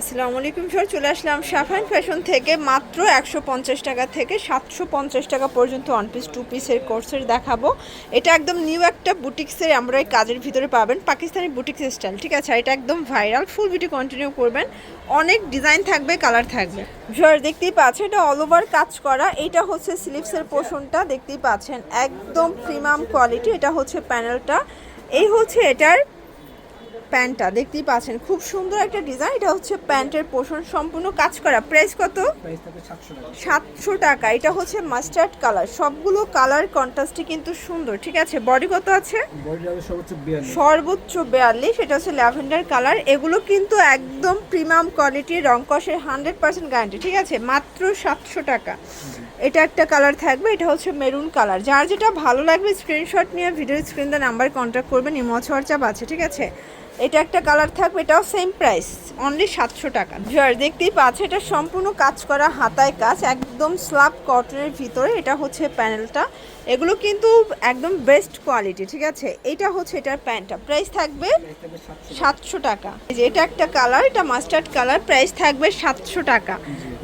আসসালামু আলাইকুম স্যার, চলে আসলাম সাফান ফ্যাশন থেকে মাত্র একশো পঞ্চাশ টাকা থেকে সাতশো পঞ্চাশ টাকা পর্যন্ত ওয়ান পিস টু পিসের কোর্সের দেখাবো। এটা একদম নিউ একটা বুটিক্সের আমরা এই কাজের ভিতরে পাবেন, পাকিস্তানি বুটিক্স স্টাইল ঠিক আছে? এটা একদম ভাইরাল ফুল ভিডিও কন্টিনিউ করবেন। অনেক ডিজাইন থাকবে কালার থাকবে। স্যার দেখতেই পাচ্ছেন, এটা অল ওভার কাজ করা। এটা হচ্ছে স্লিপসের পোর্শনটা দেখতেই পাচ্ছেন, একদম প্রিমিয়াম কোয়ালিটি এটা হচ্ছে প্যানেলটা এই হচ্ছে এটার প্যান্টটা দেখতেই পাচ্ছেন খুব সুন্দর একটা ডিজাইন। এটা হচ্ছে প্যান্টের পোষণ সম্পূর্ণ কাজ করা। প্রাইস কত? সাতশো টাকা। এটা হচ্ছে মাস্টার্ড কালার সবগুলো কালার কন্ট্রাস্টই কিন্তু সুন্দর ঠিক আছে? বডি কত আছে? সর্বোচ্চ বিয়াল্লিশ। এটা হচ্ছে ল্যাভেন্ডার কালার এগুলো কিন্তু একদম প্রিমিয়াম কোয়ালিটির রংকসের হান্ড্রেড পার্সেন্ট গ্যারান্টি ঠিক আছে? মাত্র সাতশো টাকা। এটা একটা কালার থাকবে এটা হচ্ছে মেরুন কালার যার যেটা ভালো লাগবে স্ক্রিনশট নিয়ে ভিডিও স্ক্রিন দা নাম্বার কন্ট্যাক্ট করবেন ইমো হোয়াটসঅ্যাপ আছে ঠিক আছে? এটা একটা কালার থাকবে, এটাও সেম প্রাইস অনলি সাতশো টাকা। জার দেখতেই পাচ্ছে, এটা সম্পূর্ণ কাজ করা হাতায় কাজ, একদম স্লাব কটনের ভিতরে, এটা হচ্ছে প্যানেলটা এগুলো কিন্তু একদম বেস্ট কোয়ালিটি ঠিক আছে? এটা হচ্ছে এটার প্যান্টটা প্রাইস থাকবে সাতশো টাকা। যে, এটা একটা কালার এটা মাস্টার্ড কালার প্রাইস থাকবে সাতশো টাকা।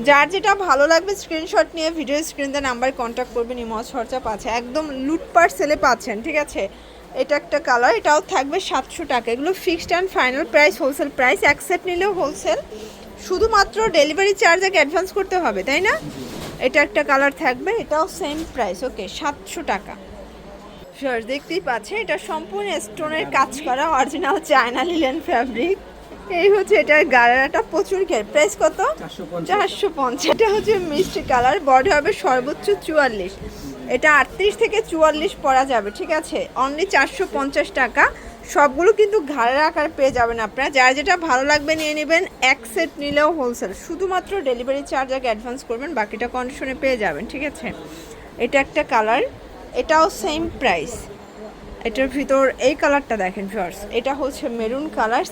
যার যেটা ভালো লাগবে স্ক্রিনশট নিয়ে ভিডিও স্ক্রিনতে নাম্বার কন্ট্যাক্ট করবেন ইমজ খরচা পাচ্ছে একদম লুটপাট সেলে পাচ্ছেন, ঠিক আছে? এটা একটা কালার এটাও থাকবে সাতশো টাকা। এগুলো fixed and final price wholesale price এক সেট নিলেও হোলসেল শুধুমাত্র ডেলিভারি চার্জ আগে অ্যাডভান্স করতে হবে তাই না? এটা একটা কালার থাকবে এটাও সেম প্রাইস ওকে সাতশো টাকা। শিওর দেখতেই পাচ্ছেন এটা সম্পূর্ণ স্টোনের কাজ করা অরিজিনাল চায়না লিলেন ফ্যাব্রিক এই হচ্ছে এটার গাড়াটা প্রচুর ঘের প্রাইস কত? চারশো পঞ্চাশ। চারশো পঞ্চাশ। এটা হচ্ছে মিষ্টি কালার বডি হবে সর্বোচ্চ চুয়াল্লিশ। এটা আটত্রিশ থেকে চুয়াল্লিশ পরা যাবে, ঠিক আছে? অনলি চারশো পঞ্চাশ টাকা। সবগুলো কিন্তু ঘাড়ের আকার পেয়ে যাবেন আপনারা। যার যেটা ভালো লাগবে নিয়ে নেবেন, এক সেট নিলেও হোলসেল শুধুমাত্র ডেলিভারি চার্জ আগে অ্যাডভান্স করবেন, বাকিটা কন্ডিশনে পেয়ে যাবেন, ঠিক আছে? এটা একটা কালার এটাও সেম প্রাইস এটার ভিতর এই কালারটা দেখেন ফার্স এটা হচ্ছে মেরুন কালার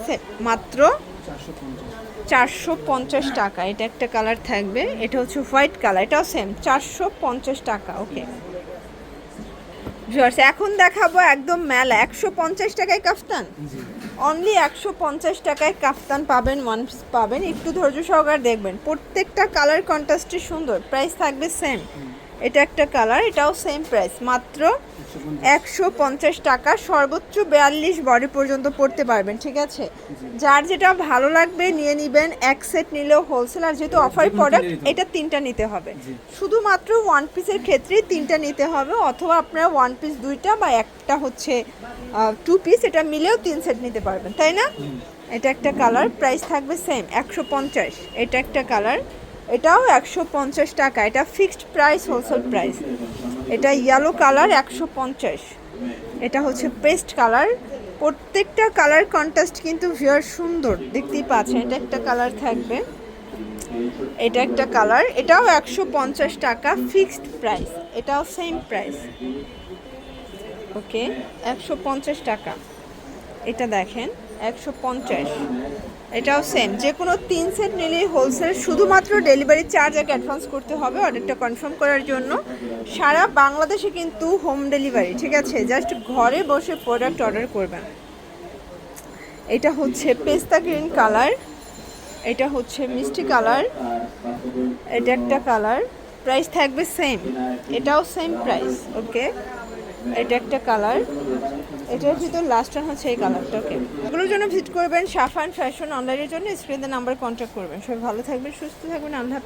মাত্র চারশো পঞ্চাশ চারশো পঞ্চাশ টাকা। এটা একটা কালার থাকবে। এটা হচ্ছে হোয়াইট কালার। এটাও সেম চারশো পঞ্চাশ টাকা ওকে ভিউয়ার্স এখন দেখাবো একদম মেলা। একশো পঞ্চাশ টাকায় কাফতান? অনলি একশো পঞ্চাশ টাকায় কাফতান পাবেন ওয়ান পাবেন। একটু ধৈর্য সহকার দেখবেন। প্রত্যেকটা কালার কন্ট্রাস্টই সুন্দর। প্রাইস থাকবে সেম এটা একটা কালার এটাও সেম প্রাইস মাত্র একশো পঞ্চাশ টাকা সর্বোচ্চ বিয়াল্লিশ বডি পর্যন্ত পড়তে পারবেন ঠিক আছে? যার যেটা ভালো লাগবে নিয়ে নিবেন এক সেট নিলেও হোলসেল আর যেহেতু অফার প্রোডাক্ট এটা তিনটা নিতে হবে। শুধুমাত্র ওয়ান পিসের ক্ষেত্রে তিনটা নিতে হবে অথবা আপনারা ওয়ান পিস দুইটা বা একটা হচ্ছে টু পিস এটা মিলেও তিন সেট নিতে পারবেন তাই না? এটা একটা কালার প্রাইস থাকবে সেম একশো পঞ্চাশ এটা একটা কালার। এটাও একশো পঞ্চাশ টাকা। এটা ফিক্সড প্রাইস হোলসেল প্রাইস এটা ইয়েলো কালার একশো পঞ্চাশ। এটা হচ্ছে পেস্ট কালার প্রত্যেকটা কালার কন্ট্রাস্ট কিন্তু ভিয়ার সুন্দর, দেখতেই পাচ্ছেন। এটা একটা কালার থাকবে। এটা একটা কালার এটাও একশো পঞ্চাশ টাকা ফিক্সড প্রাইস এটাও সেম প্রাইস ওকে একশো পঞ্চাশ টাকা। এটা দেখেন, একশো পঞ্চাশ। এটাও সেম যে কোনো তিন সেট নিলেই হোলসেল শুধুমাত্র ডেলিভারি চার্জ আগে অ্যাডভান্স করতে হবে অর্ডারটা কনফার্ম করার জন্য। সারা বাংলাদেশে কিন্তু হোম ডেলিভারি ঠিক আছে? জাস্ট ঘরে বসে প্রোডাক্ট অর্ডার করবেন। এটা হচ্ছে পেস্তা গ্রিন কালার এটা হচ্ছে মিষ্টি কালার এটা একটা কালার প্রাইস থাকবে সেম এটাও সেম প্রাইস ওকে এটা একটা কালার। এটার ভিতর লাস্ট ওয়ান হচ্ছে এই কালারটা ওকে এগুলোর জন্য ভিজিট করবেন, সাফান ফ্যাশন অনলাইনের জন্য স্ক্রিনে নাম্বার কন্ট্যাক্ট করবেন। সবাই ভালো থাকবেন, সুস্থ থাকবেন, আল্লাহ